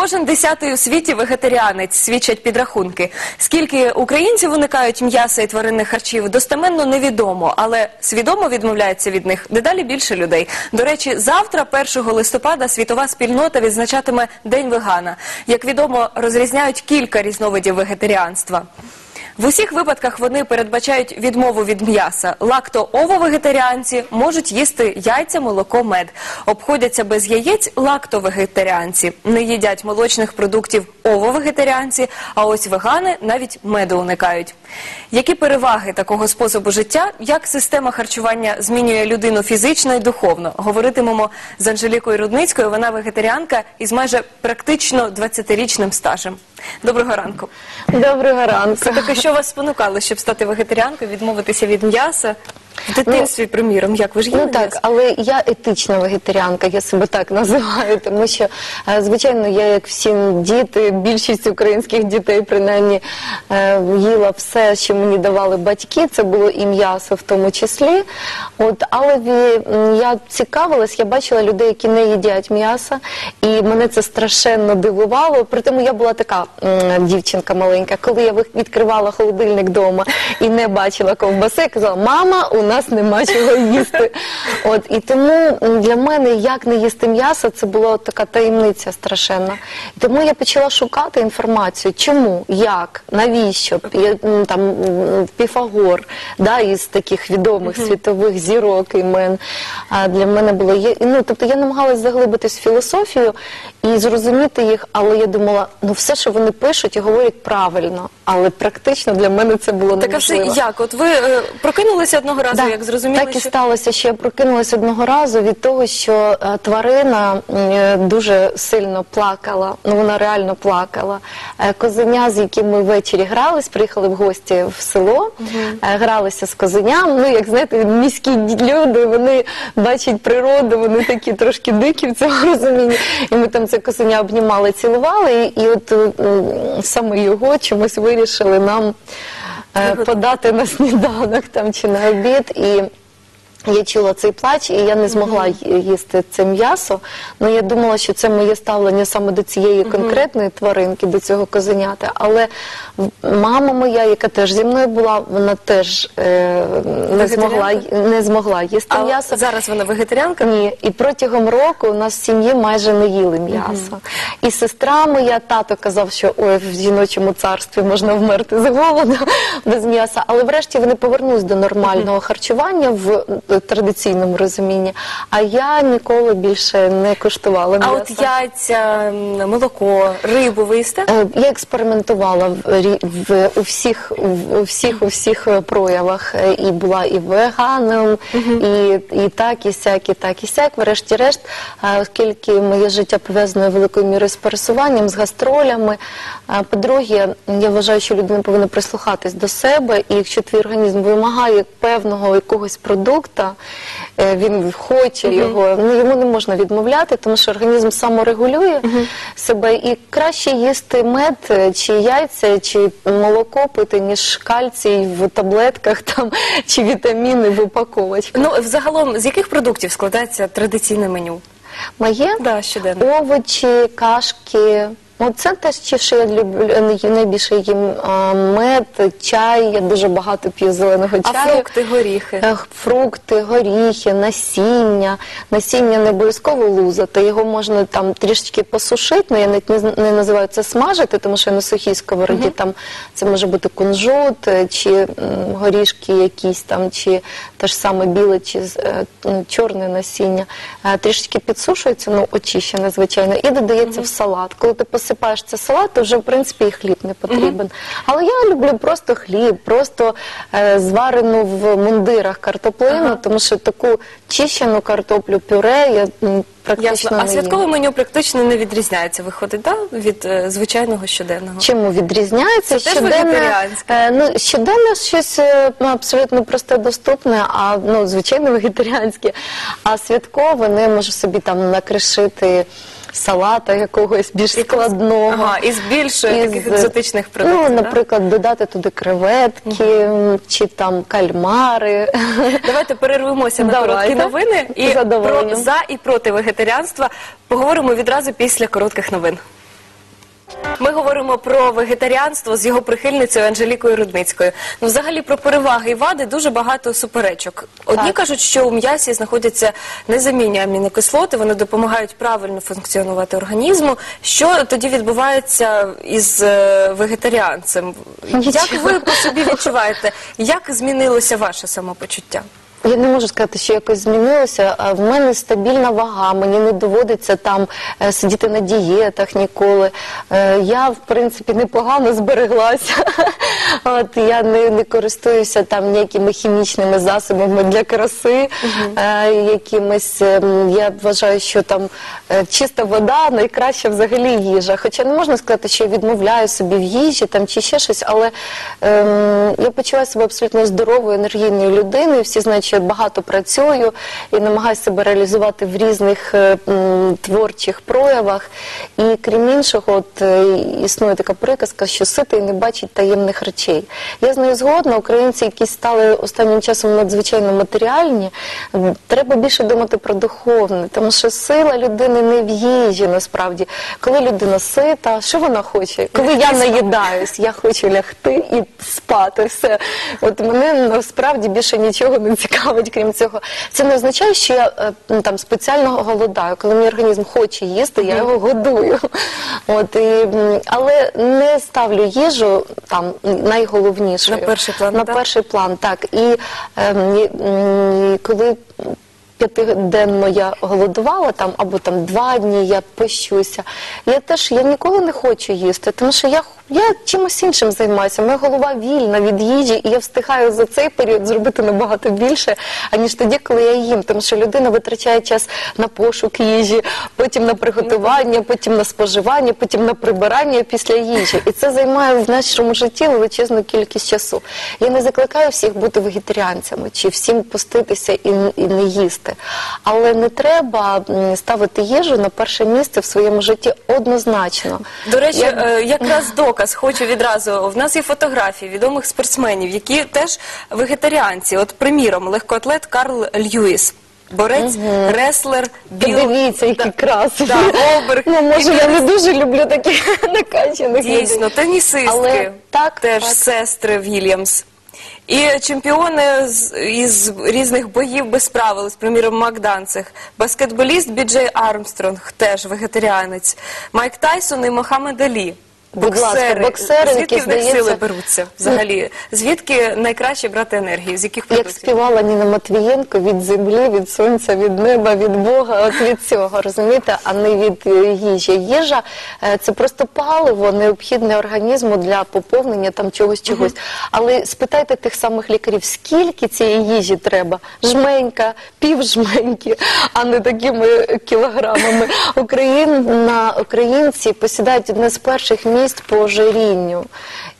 Кожен десятий у світі вегетаріанець свідчать підрахунки. Скільки українців уникають м'яса і тваринних харчів, достеменно невідомо, але свідомо відмовляється від них дедалі більше людей. До речі, завтра, 1 листопада, світова спільнота відзначатиме День вегана. Як відомо, розрізняють кілька різновидів вегетаріанства. В усіх випадках вони передбачають відмову від м'яса. Лакто-ово-вегетаріанці можуть їсти яйця, молоко, мед. Обходяться без яєць лакто-вегетаріанці. Не їдять молочних продуктів ово-вегетаріанці, а ось вегани навіть меду уникають. Які переваги такого способу життя? Як система харчування змінює людину фізично і духовно? Говоритимемо з Анжелікою Рудницькою. Вона вегетаріанка із майже практично 20-річним стажем. Доброго ранку. Доброго ранку. це таки що вас спонукало, щоб стати вегетаріанкою, відмовитися від м'яса? В дитинстві, приміром, як ви ж їли Ну так, м'ясо? але я етична вегетаріанка, я себе так називаю, тому що, е, звичайно, я, як всі діти, більшість українських дітей, принаймні, е, їла все, що мені давали батьки, це було і м'ясо в тому числі. От, але я цікавилась, я бачила людей, які не їдять м'яса, і мене це страшенно дивувало. При тому я була така дівчинка маленька, коли я відкривала холодильник вдома і не бачила ковбаси, я казала, мама, у нас нема чого їсти. От і тому для мене як не їсти м'ясо, це була така таємниця страшенна. Тому я почала шукати інформацію, чому, як, навіщо там Піфагор, да, із таких відомих світових зірок імен. А для мене було є. Ну тобто я намагалась заглибитись в філософію і зрозуміти їх, але я думала, ну все, що вони пишуть і говорять правильно, але практично для мене це було Так а все як? От ви е, прокинулися одного разу, Да, як зрозуміли, так і що... сталося, що я прокинулася одного разу від того, що е, тварина е, дуже сильно плакала. Ну вона реально плакала. Е, козеня, з яким ми ввечері грались, приїхали в гості в село, е, гралися з козеням. Ну як знаєте, міські люди вони бачать природу, вони такі трошки дикі в цьому розумінні. І ми там це козеня обнімали, цілували, і, от е, саме його чомусь вирішили нам е, подати на сніданок там чи на обід. І я чула цей плач, і я не змогла їсти це м'ясо. Ну я думала, що це моє ставлення саме до цієї конкретної тваринки, до цього козенята. Але мама моя, яка теж зі мною була, вона теж е, не змогла не змогла їсти А м'ясо. зараз вона вегетаріанка? Ні, і протягом року у нас в сім'ї майже не їли м'ясо. І сестра моя, тато казав, що ой, в жіночому царстві можна вмерти з голоду без м'яса. Але врешті вони повернулись до нормального харчування в традиційному розумінні. А я ніколи більше не куштувала А от яйця, молоко, рибу ви їсте? Е, Я експериментувала в, в у всіх в- у всіх у всіх е, проявах Е, і була і веганом, і, і так, і сяк, і так, і сяк. Врешті-решт, оскільки моє життя пов'язане великою мірою з пересуванням, з гастролями. По-друге, я вважаю, що людина повинна прислухатись до себе, і якщо твій організм вимагає певного якогось продукта, е, він хоче його, ну йому не можна відмовляти, тому що організм саморегулює себе і краще їсти мед е, чи яйця, чи молоко пити, ніж кальцій в таблетках там чи вітаміни в упаковочках. Ну, взагалом, з яких продуктів складається традиційне меню? Моє Да, щоденно. овочі, кашки. Ну, це те, чи що я люблю най- найбільше їм а, мед, чай. Я дуже багато п'ю зеленого А фрукти, горіхи? Е, Фрукти, горіхи, насіння. Насіння не обов'язково лузати, його можна там трішечки посушити, але я навіть не, не називаю це смажити, тому що на сухій сковороді там це може бути кунжут, е, чи м, горішки якісь там, чи те ж саме біле, чи е, м, чорне насіння. Е, Трішечки підсушується, ну очищене, звичайно, і додається в салат. Коли ти посипаєш це салат, то вже в принципі і хліб не потрібен. Але я люблю просто хліб, просто е, зварену в мундирах картоплину, тому що таку чищену картоплю, пюре я м, практично Ясно. А не святкове меню практично не відрізняється, виходить, да? від е, звичайного щоденного? Чому відрізняється? Це теж вегетаріанське? е, ну, щоденне щось е, ну, абсолютно просте доступне, а ну, звичайно вегетаріанське. А святкове не можу собі там накришити салата якогось більш складного. Ага, із більш е, таких Із, екзотичних продуктів, Ну, да? наприклад, додати туди креветки чи там кальмари. Давайте перервемося на Давайте. короткі новини і З задоволенням. про за і проти вегетаріанства поговоримо відразу після коротких новин. Ми говоримо про вегетаріанство з його прихильницею Анжелікою Рудницькою. Ну, взагалі про переваги і вади дуже багато суперечок. Одні Так. кажуть, що у м'ясі знаходяться незамінні амінокислоти, вони допомагають правильно функціонувати організму. Що тоді відбувається із е, вегетаріанцем? Як ви по собі відчуваєте? Як змінилося ваше самопочуття? Я не можу сказати, що якось змінилося. В мене стабільна вага, мені не доводиться там е, сидіти на дієтах ніколи. Е, Я, в принципі, непогано збереглася. От я не, не користуюся там ніякими хімічними засобами для краси. е, Якимись ем, я вважаю, що там чиста вода найкраща взагалі їжа. Хоча не можна сказати, що я відмовляю собі в їжі там чи ще щось, але ем, я почуваю себе абсолютно здоровою енергійною людиною. Всі знають, що багато працюю і намагаюся себе реалізувати в різних е, м, творчих проявах. І крім іншого, от е, існує така приказка, що ситий не бачить таємних речей. Я з нею згодна. Українці, які стали останнім часом надзвичайно матеріальні, м, треба більше думати про духовне, тому що сила людини не в їжі насправді. Коли людина сита, що вона хоче? Коли я наїдаюсь, я хочу лягти і спати. Все. От мене насправді більше нічого не цікавить, крім цього. Це не означає, що я е, ну, там спеціально голодаю. Коли мій організм хоче їсти, я його годую. От і, м, але не ставлю їжу там найголовнішою На перший план, На так? перший план, так. І, м, коли п'ятиденно я голодувала там або там два дні я пощуся. Я теж я ніколи не хочу їсти, тому що я, я чимось іншим займаюся. Моя голова вільна від їжі, і я встигаю за цей період зробити набагато більше, аніж тоді, коли я їм. Тому що людина витрачає час на пошук їжі, потім на приготування, потім на споживання, потім на прибирання після їжі. І це займає в нашому житті величезну кількість часу. Я не закликаю всіх бути вегетаріанцями чи всім поститися і, і не їсти. Але не треба ставити їжу на перше місце в своєму житті однозначно. До речі, Я- е, якраз доказ хочу відразу. В нас є фотографії відомих спортсменів, які теж вегетаріанці. От, приміром, легкоатлет Карл Льюіс. Борець, реслер, біл... Подивіться, які Да. красиві. Да, Голберг. Ну, може, я не дуже люблю таких накачаних людей. Дійсно, тенісистки, Але так, теж так. сестри Вільямс. І чемпіони з, із різних боїв без правил, ось, приміром, Мак Данцих, баскетболіст Біджей Армстронг, теж вегетаріанець, Майк Тайсон і Мохаммед Алі. Будь ласка, боксери, Звідки які, в них сили беруться взагалі? Звідки найкраще брати енергію? З яких Як співала Ніна Матвієнко від землі, від сонця, від неба, від Бога, от від цього, розумієте, а не від е, їжі. Їжа е, це просто паливо, необхідне організму для поповнення там чогось чогось. Але спитайте тих самих лікарів, скільки цієї їжі треба? Жменька, пів жменьки, а не такими кілограмами. Україна, українці посідають одне з перших місць по ожирінню.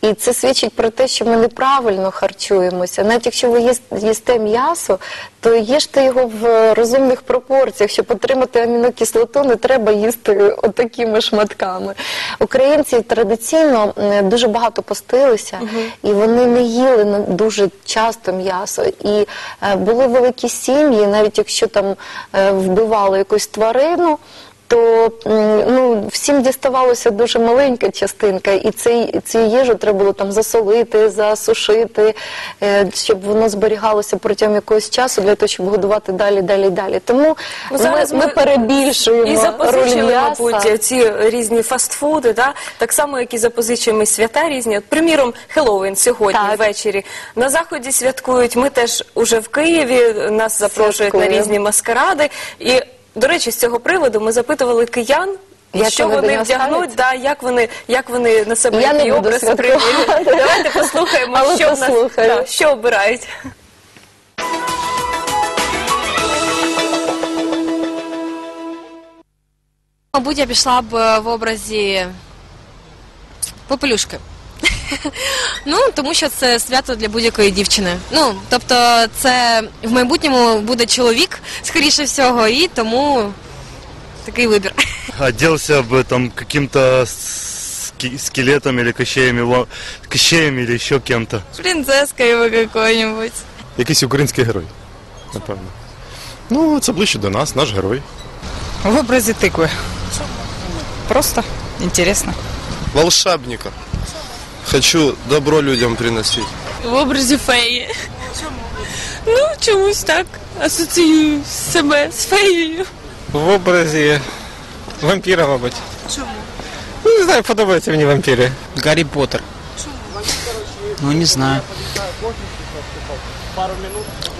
І це свідчить про те, що ми неправильно харчуємося. Навіть якщо ви їс- їсте м'ясо, то їжте його в розумних пропорціях. Щоб отримати амінокислоту, не треба їсти отакими шматками. Українці традиційно дуже багато постилися, і вони не їли на- дуже часто м'ясо. І е, були великі сім'ї, навіть якщо там е, вбивали якусь тварину то ну, всім діставалося дуже маленька частинка, і цей, цю їжу треба було там засолити, засушити, е, щоб воно зберігалося протягом якогось часу для того, щоб годувати далі, далі, далі. Тому Ну, зараз ми, ми ми перебільшуємо І запозичили, м'яса. мабуть, ці різні фастфуди, да? так само, як і запозичуємо свята різні. От, приміром, Хеллоуін сьогодні Так. ввечері. На заході святкують. Ми теж уже в Києві, нас запрошують на різні маскаради. І, до речі, з цього приводу ми запитували киян. Як що вони вдягнуть, да, як вони як вони на себе Я який образ святкувати. Давайте послухаємо, Але що в нас да, що обирають. Мабуть, я пішла б е, в образі попелюшки. Ну, тому що це свято для будь-якої дівчини. Ну, тобто, це в майбутньому буде чоловік, скоріше всього, і тому такий вибір. Оделся бы там каким-то ски- скелетом или кощеями, ва- кощеем или еще кем-то. Принцескою якою-небудь. Якийсь український герой, напевно. Ну, це ближче до нас, наш герой. В образі тикви. Просто інтересно. волшебника. Хочу добро людям приносить. в образі феї. Ну, чомусь так асоціюю себе з феєю. В образі вампіра, мабуть. Чому? Ну, не знаю, подобаються мені вампіри. Гарри Поттер. Ну, не знаю.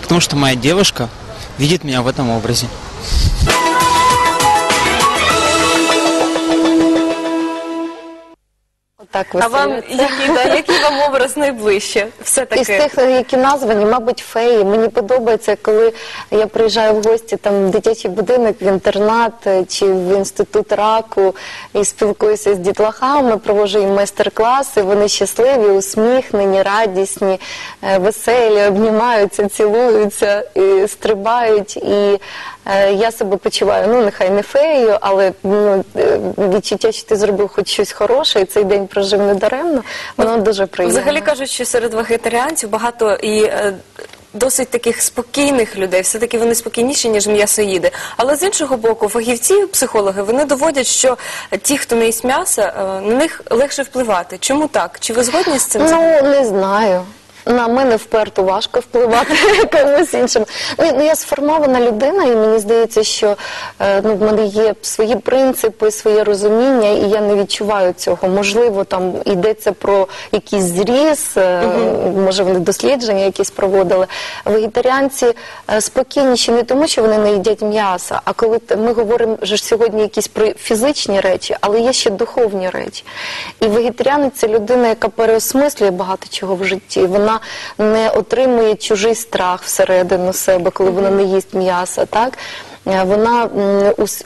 Потому что моя девушка видит меня в этом образе. Отак А вам веселяться. який, да, який вам образ найближче? Все Із таки. тих, які названі, мабуть, феї. Мені подобається, коли я приїжджаю в гості там в дитячий будинок, в інтернат е, чи в інститут раку і спілкуюся з дітлахами, проводжу їм майстер-класи. Вони щасливі, усміхнені, радісні, е, веселі, обнімаються, цілуються, і стрибають. І я себе почуваю, ну нехай не феєю, але ну, е, відчуття, що ти зробив хоч щось хороше, і цей день прожив недаремно, воно дуже приємно. Взагалі кажуть, що серед вегетаріанців багато і е, досить таких спокійних людей. Все таки вони спокійніші ніж м'ясоїди. Але з іншого боку, фахівці, психологи, вони доводять, що ті, хто не їсть м'яса, е, на них легше впливати. Чому так? Чи ви згодні з цим? Ну, не знаю. На мене вперто важко впливати комусь іншим. Ну, ну, я сформована людина, і мені здається, що е, ну, в мене є свої принципи, своє розуміння, і я не відчуваю цього. Можливо, там йдеться про якийсь зріз, е, може вони дослідження якісь проводили. Вегетаріанці е, спокійніші не тому, що вони не їдять м'яса, а коли ми говоримо вже ж сьогодні якісь про фізичні речі, але є ще духовні речі. І вегетаріанець це людина, яка переосмислює багато чого в житті. Вона не отримує чужий страх всередину себе, коли вона не їсть м'яса. Так? Е, Вона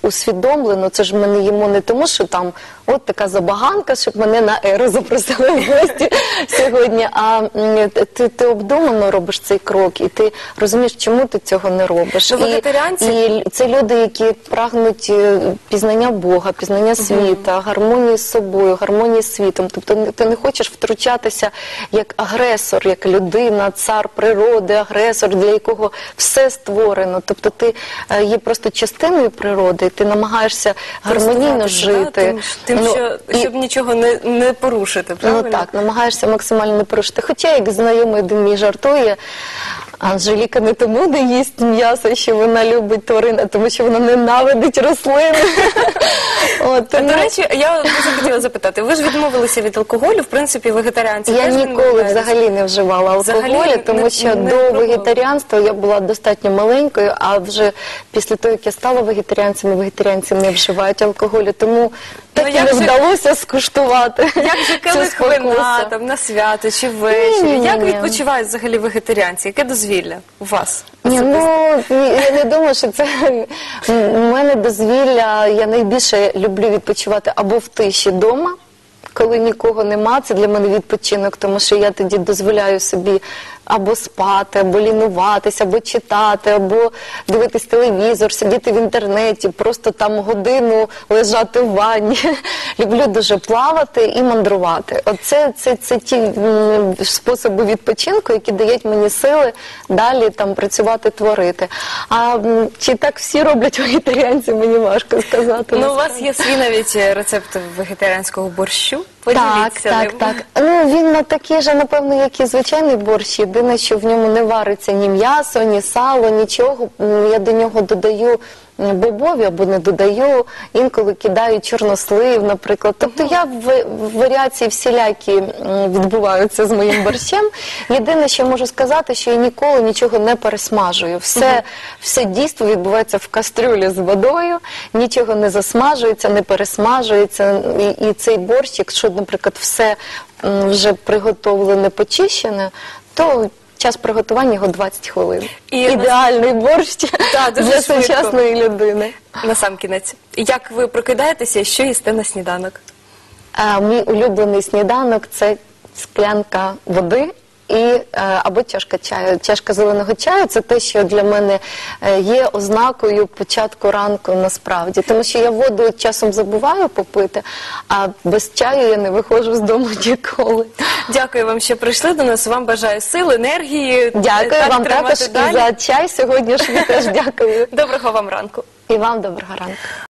усвідомлена, це ж ми не їмо не тому, що там от така забаганка, щоб мене на еру запросили в гості сьогодні. А м, ти, ти обдумано робиш цей крок, і ти розумієш, чому ти цього не робиш. Ну, І- вегетаріанці- і це люди, які прагнуть е, пізнання Бога, пізнання світа, гармонії з собою, гармонії з світом. Тобто не- ти не хочеш втручатися як агресор, як людина, цар природи, агресор, для якого все створено. Тобто ти е, є просто частиною природи, і ти намагаєшся гармонійно Користуватися, да, жити. Тим, тим Ну, що, і- щоб нічого не, не порушити, правильно? Ну так, намагаєшся максимально не порушити. Хоча, як знайомий один мій жартує, Анжеліка не тому не їсть м'ясо, що вона любить тварин, а тому що вона ненавидить рослини. От, До речі, я дуже хотіла запитати. Ви ж відмовилися від алкоголю, в принципі, вегетаріанці. я теж ніколи відмовляються. взагалі не вживала Взагалі алкоголю, не- тому що не до пробувала? вегетаріанства я була достатньо маленькою, а вже після того, як я стала вегетаріанцем, вегетаріанці не вживають алкоголю, тому так і як не же- вдалося скуштувати. Як же цю келих спокусу. вина там на свято чи ввечері? Ні-ні-ні. Як відпочивають взагалі вегетаріанці? Яке дозвілля у вас? Ні, ну я не думаю, що це у мене дозвілля. Я найбільше люблю відпочивати або в тиші вдома, коли нікого нема. Це для мене відпочинок, тому що я тоді дозволяю собі або спати, або лінуватися, або читати, або дивитись телевізор, сидіти в інтернеті, просто там годину лежати в ванні. Люблю дуже плавати і мандрувати. Оце це, це ті м, способи відпочинку, які дають мені сили далі там працювати, творити. А м, чи так всі роблять вегетаріанці, мені важко сказати. Ну, у вас є свій навіть рецепт вегетаріанського борщу. Так, Поділіться так, ним. так. Ну він на такий же, напевно, як і звичайний борщ. Єдине, що в ньому не вариться ні м'ясо, ні сало, нічого. М, Я до нього додаю бобові або не додаю. Інколи кидаю чорнослив, наприклад. Тобто я в, варіації всілякі відбуваються з моїм борщем. Єдине, що можу сказати, що я ніколи нічого не пересмажую. Все, все дійство відбувається в кастрюлі з водою, нічого не засмажується, не пересмажується. І, і цей борщ, якщо, наприклад, все вже приготовлене, почищене, то час приготування його 20 хвилин. І Ідеальний борщ Да, дуже для швидко. сучасної людини. На сам кінець. Як ви прокидаєтеся що їсте на сніданок? А, мій улюблений сніданок це склянка води. І е, або чашка чаю. Чашка зеленого чаю це те, що для мене е, є ознакою початку ранку насправді. Тому що я воду часом забуваю попити, а без чаю я не виходжу з дому ніколи. Дякую вам, що прийшли до нас. Вам бажаю сил, енергії. Дякую так вам також далі. і за чай сьогоднішній теж дякую. Доброго вам ранку. І вам доброго ранку.